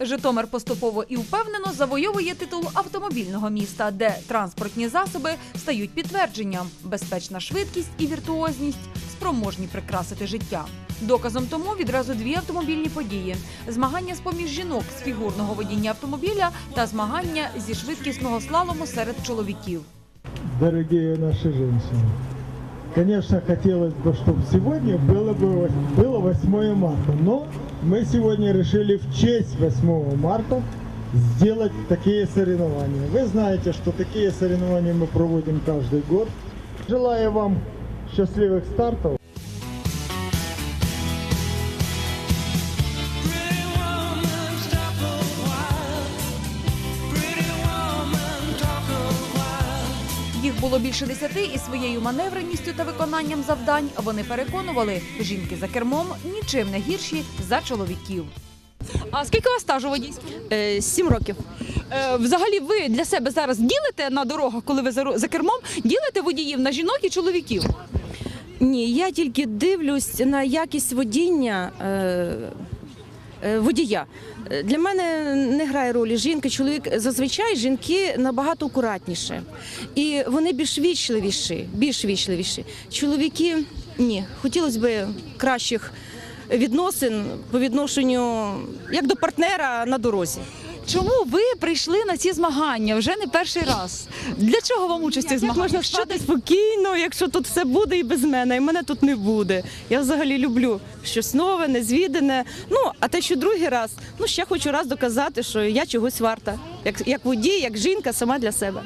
Житомир поступово і впевнено завойовує титул автомобільного міста, де транспортні засоби стають підтвердженням, безпечна швидкість і віртуозність спроможні прикрасити життя. Доказом тому відразу дві автомобільні події: змагання з поміж жінок з фігурного водіння автомобіля та змагання зі швидкісного слалому серед чоловіків. дорогие наши женщины. Конечно, хотелось бы, чтобы сегодня было бы было 8 марта, но мы сегодня решили в честь 8 марта сделать такие соревнования. Вы знаете, что такие соревнования мы проводим каждый год. Желаю вам счастливых стартов. Було більше десяти, і своєю маневреністю та виконанням завдань вони переконували, жінки за кермом нічим не гірші за чоловіків. А скільки у вас стажу водійського? Е, Сім років. Е, взагалі, ви для себе зараз ділите на дорогах, коли ви за, за кермом, ділите водіїв на жінок і чоловіків? Ні, я тільки дивлюсь на якість водіння е, водія. Е, Для мене не грає ролі жінки, чоловік. Зазвичай жінки набагато акуратніше. І вони більш вічливіші, більш вічливіші. Чоловіки ні. Хотілося б кращих відносин по відношенню як до партнера на дорозі. Чому ви прийшли на ці змагання вже не перший раз? Для чого вам участь в змаганнях? можна спати спокійно, якщо тут все буде і без мене, і мене тут не буде. Я взагалі люблю щось нове, незвідане. Ну, а те, що другий раз, ну ще хочу раз доказати, що я чогось варта. Як, як водій, як жінка, сама для себе.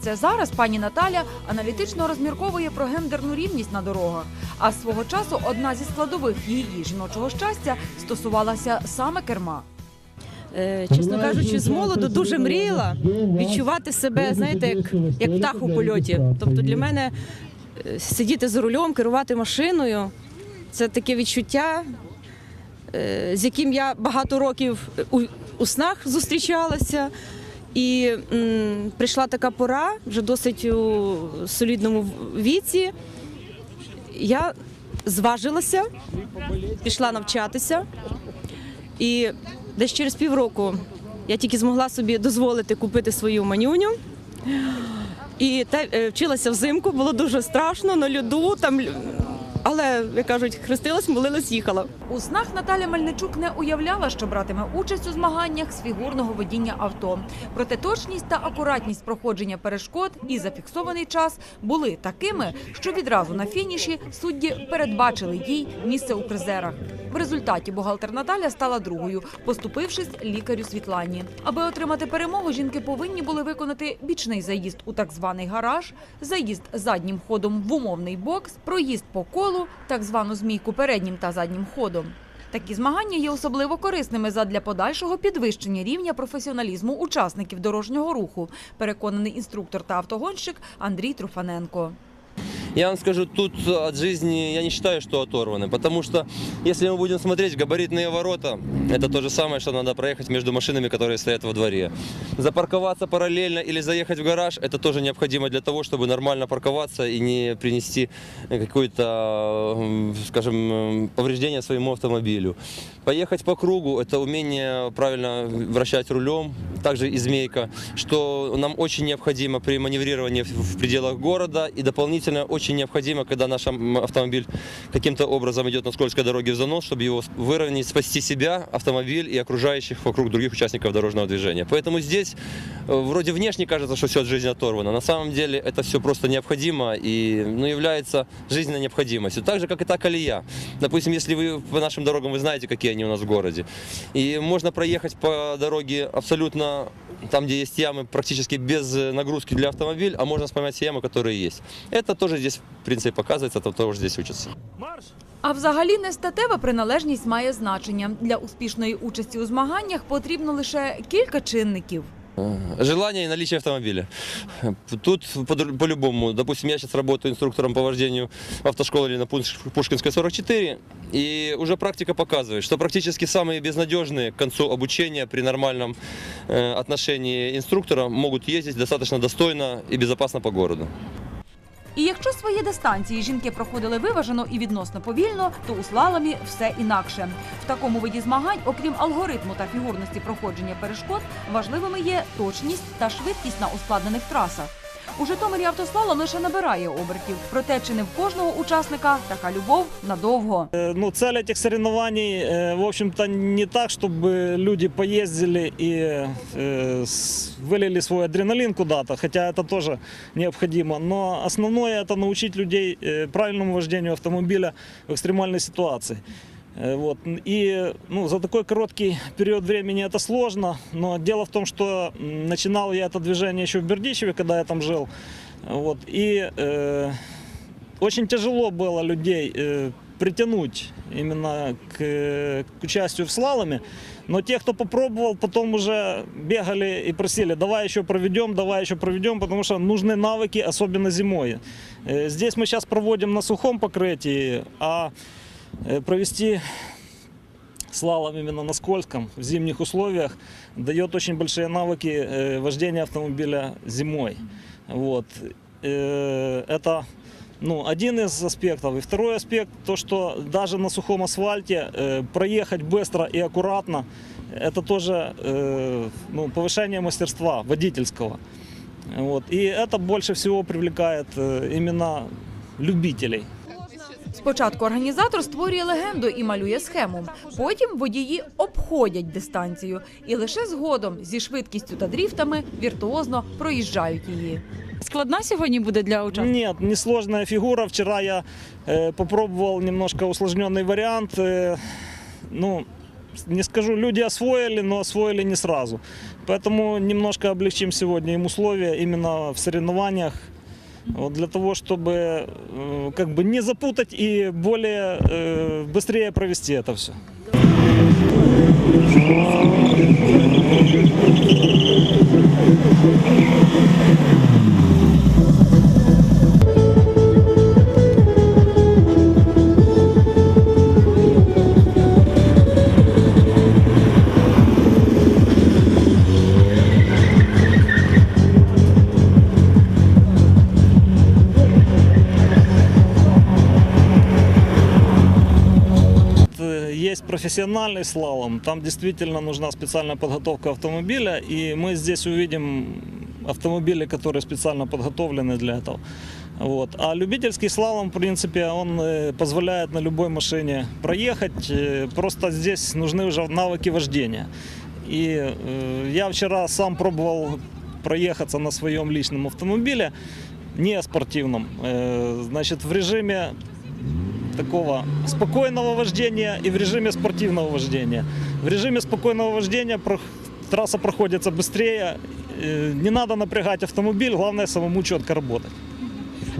Це зараз пані Наталя аналітично розмірковує про гендерну рівність на дорогах. А свого часу одна зі складових її жіночого щастя стосувалася саме керма. Е, чесно кажучи, з молоду дуже мріяла відчувати себе, знаєте, як, як птах у польоті. Тобто для мене е, сидіти за рулем, керувати машиною це таке відчуття, е, з яким я багато років у, у снах зустрічалася. І м, прийшла така пора, вже досить у солідному віці. Я зважилася, пішла навчатися. І десь через півроку я тільки змогла собі дозволити купити свою манюню. І та, е, вчилася взимку, було дуже страшно на льоду. Там, але, як кажуть, хрестилась, молилась, їхала. У снах Наталя Мельничук не уявляла, що братиме участь у змаганнях з фігурного водіння авто. Проте точність та акуратність проходження перешкод і зафіксований час були такими, що відразу на фініші судді передбачили їй місце у призерах. В результаті бухгалтер Наталя стала другою, поступившись лікарю Світлані. Аби отримати перемогу, жінки повинні були виконати бічний заїзд у так званий гараж, заїзд заднім ходом в умовний бокс, проїзд по колу, так звану змійку переднім та заднім ходом. Такі змагання є особливо корисними задля подальшого підвищення рівня професіоналізму учасників дорожнього руху, переконаний інструктор та автогонщик Андрій Труфаненко. Я вам скажу, тут от жизни я не считаю, что оторваны, потому что если мы будем смотреть габаритные ворота, это то же самое, что надо проехать между машинами, которые стоят во дворе. Запарковаться параллельно или заехать в гараж, это тоже необходимо для того, чтобы нормально парковаться и не принести какое-то, скажем, повреждение своему автомобилю. Поехать по кругу – это умение правильно вращать рулем, также и змейка, что нам очень необходимо при маневрировании в пределах города и дополнительно очень необходимо, когда наш автомобиль каким-то образом идет на скользкой дороге в занос, чтобы его выровнять, спасти себя, автомобиль и окружающих вокруг других участников дорожного движения. Поэтому здесь э, вроде внешне кажется, что все от жизни оторвано. На самом деле это все просто необходимо и ну, является жизненной необходимостью. Так же, как и та колея. Допустим, если вы по нашим дорогам, вы знаете, какие они у нас в городе. И можно проехать по дороге абсолютно там, где есть ямы, практически без э, нагрузки для автомобиля, а можно вспоминать все ямы, которые есть. Это тоже здесь, в принципе, показывается, это тоже здесь учатся. А взагалі нестатева приналежність має значення. Для успішної участі у змаганнях потрібно лише кілька чинників. Э, Желание и наличие автомобиля. Тут по- по-любому. Допустим, я сейчас работаю инструктором по вождению в автошколе или на Пуш- Пушкинской 44. И уже практика показывает, что практически самые безнадежные к концу обучения при нормальном э, отношении инструктора могут ездить достаточно достойно и безопасно по городу. І якщо свої дистанції жінки проходили виважено і відносно повільно, то у слаломі все інакше. В такому виді змагань, окрім алгоритму та фігурності проходження перешкод, важливими є точність та швидкість на ускладнених трасах. У Житомирі автослалом лише набирає обертів, проте чи не в кожного учасника така любов надовго. Э, Ну, цель этих соревнований, э, в общем-то, не так, чтобы люди поездили и э, с- вылили свой адреналин куда-то, хотя это тоже необходимо. Но основное это научить людей э, правильному вождению автомобиля в экстремальной ситуации. Э, Вот. И ну, за такой короткий период времени это сложно, но дело в том, что м, начинал я это движение еще в Бердичеве, когда я там жил. Вот. И э, очень тяжело было людей э, притянуть именно к, э, к участию в слаломе. Но те, кто попробовал, потом уже бегали и просили, давай еще проведем, давай еще проведем, потому что нужны навыки, особенно зимой. Э, Здесь мы сейчас проводим на сухом покрытии, а э, провести слалом именно на скользком в зимних условиях дает очень большие навыки э, вождения автомобиля зимой. Вот. Э, Это ну, один из аспектов. И второй аспект, то, что даже на сухом асфальте э, проехать быстро и аккуратно, это тоже э, ну, повышение мастерства водительского. Вот. И это больше всего привлекает э, именно любителей. Спочатку організатор створює легенду і малює схему. Потім водії обходять дистанцію і лише згодом зі швидкістю та дріфтами віртуозно проїжджають її. Складна сьогодні буде для учасників? Нет, несложная фигура. Вчера я э, попробовал немножко усложненный вариант. Э, ну, не скажу, люди освоили, но освоили не сразу. Поэтому немножко облегчим сегодня им условия именно в соревнованиях. Вот для того, чтобы э, как бы не запутать и более э, быстрее провести это все. Э, Есть профессиональный слалом, там действительно нужна специальная подготовка автомобиля, и мы здесь увидим автомобили, которые специально подготовлены для этого. Вот. А любительский слалом, в принципе, он э, позволяет на любой машине проехать, э, просто здесь нужны уже навыки вождения. И э, я вчера сам пробовал проехаться на своем личном автомобиле, не спортивном, Э, значит, в режиме такого спокойного вождения и в режиме спортивного вождения. В режиме спокойного вождения про- трасса проходится быстрее, э, не надо напрягать автомобиль, главное самому четко работать.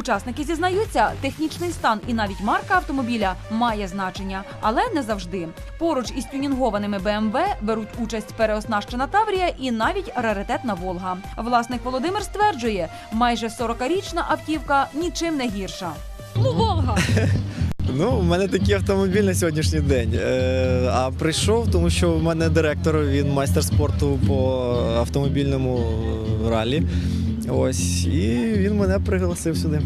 Учасники зізнаються, технічний стан і навіть марка автомобіля має значення, але не завжди. Поруч із тюнінгованими BMW беруть участь переоснащена Таврія і навіть раритетна Волга. Власник Володимир стверджує, майже 40-річна автівка нічим не гірша. Ну, Волга. Ну, у мене такий автомобіль на сьогоднішній день. Е, а прийшов, тому що в мене директор, він майстер спорту по автомобільному е, ралі. Ось, і він мене пригласив сюди.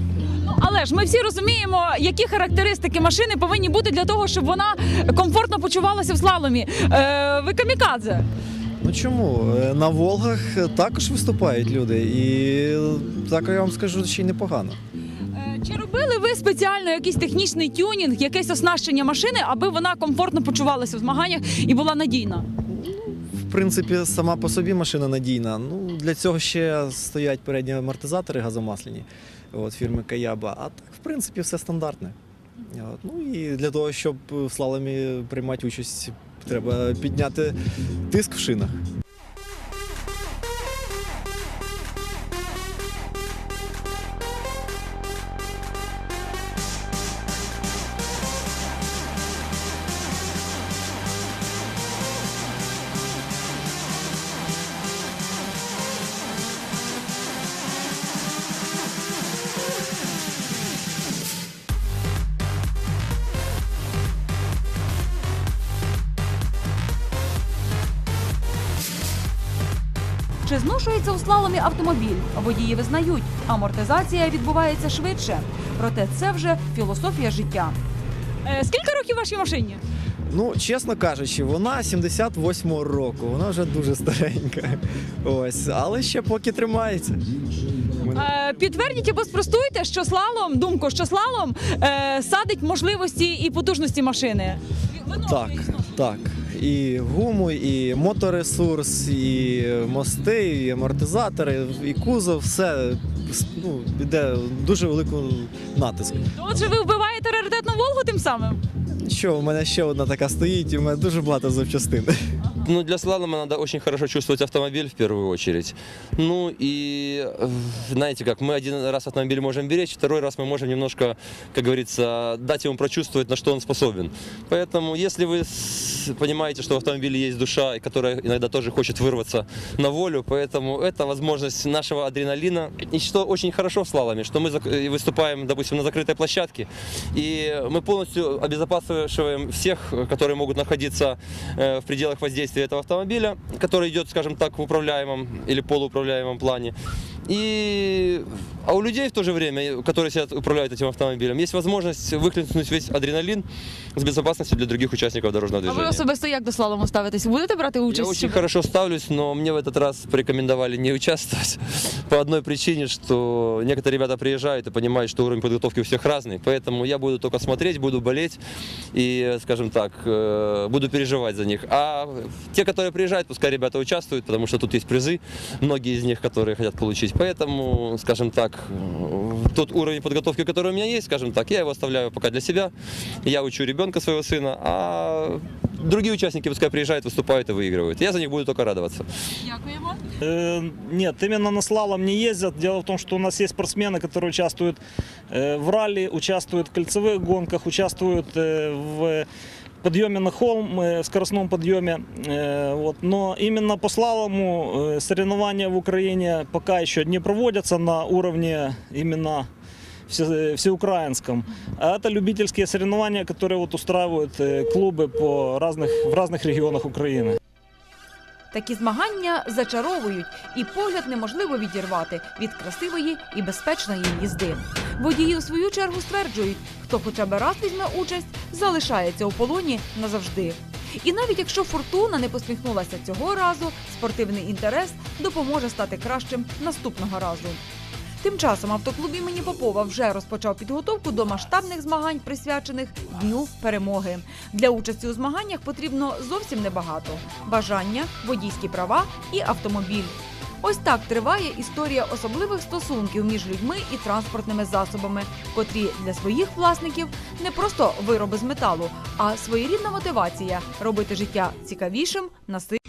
Ну, але ж ми всі розуміємо, які характеристики машини повинні бути для того, щоб вона комфортно почувалася в слаломі. Е, ви камікадзе. Ну чому? Е, На Волгах також виступають люди, і так я вам скажу, ще й непогано. Чи робили ви спеціально якийсь технічний тюнінг, якесь оснащення машини, аби вона комфортно почувалася в змаганнях і була надійна? В принципі, сама по собі машина надійна. Ну, для цього ще стоять передні амортизатори газомасляні от, фірми Каяба. А так, в принципі, все стандартне. От, ну і для того, щоб в слаломі приймати участь, треба підняти тиск в шинах. Чи зношується у слаломі автомобіль? Водії визнають, амортизація відбувається швидше. Проте це вже філософія життя. Е, Скільки років вашій машині? Ну, чесно кажучи, вона 78-го року, вона вже дуже старенька. Ось, але ще поки тримається. Е, Підтвердіть або спростуйте, що слалом, думку, що слалом е, садить можливості і потужності машини. Так, так І гуму, і моторесурс, і мости, і амортизатори, і кузов, все ну, йде дуже великий натиск. Отже, ви вбиваєте раритетну Волгу тим самим? Що, у мене ще одна така стоїть, і в мене дуже багато запчастин. Ну, для слалома надо очень хорошо чувствовать автомобиль в первую очередь. Ну и, э, знаете как, мы один раз автомобиль можем беречь, второй раз мы можем немножко, как говорится, дать ему прочувствовать, на что он способен. Поэтому, если вы с- понимаете, что в автомобиле есть душа, и которая иногда тоже хочет вырваться на волю, поэтому это возможность нашего адреналина. И что очень хорошо в слаломе, что мы зак- э, выступаем, допустим, на закрытой площадке, и мы полностью обезопасиваем всех, которые могут находиться э, в пределах воздействия этого автомобиля, который идет, скажем так, в управляемом или полууправляемом плане. И а у людей в то же время, которые сидят, управляют этим автомобилем, есть возможность выхлестнуть весь адреналин с безопасностью для других участников дорожного А ви движения. особисто як до слалому ставитесь? Будете брати Я участь? очень хорошо ставлюсь, но мне в этот раз порекомендовали не участвовать по одной причине, что некоторые ребята приезжают и понимают, что уровень подготовки у всех разный, поэтому я буду только смотреть, буду болеть и, скажем так, э, буду переживать за них. А те, которые приезжают, пускай ребята участвуют, потому что тут есть призы, многие из них, которые хотят получить. Поэтому, скажем так, э, тот уровень подготовки, который у меня есть, скажем так, я его оставляю пока для себя. Я учу ребенка своего сына, а другие участники пускай приезжают, выступают и выигрывают. Я за них буду только радоваться. Дякуємо. Э, Нет, именно на слалом не ездят. Дело в том, что у нас есть спортсмены, которые участвуют э, в ралли, участвуют в кольцевых гонках, участвуют э, в подъеме на холм, э, в скоростном подъеме. Э, Вот. Но именно по слалому э, соревнования в Украине пока еще не проводятся на уровне именно все- всеукраинском. А это любительские соревнования, которые вот устраивают э, клубы по разных, в разных регионах Украины. Такі змагання зачаровують, і погляд неможливо відірвати від красивої і безпечної їзди. Водії у свою чергу стверджують, хто хоча б раз візьме участь, залишається у полоні назавжди. І навіть якщо фортуна не посміхнулася цього разу, спортивний інтерес допоможе стати кращим наступного разу. Тим часом автоклуб імені Попова вже розпочав підготовку до масштабних змагань, присвячених Дню перемоги. Для участі у змаганнях потрібно зовсім небагато: бажання, водійські права і автомобіль. Ось так триває історія особливих стосунків між людьми і транспортними засобами, котрі для своїх власників не просто вироби з металу, а своєрідна мотивація робити життя цікавішим, насиченим.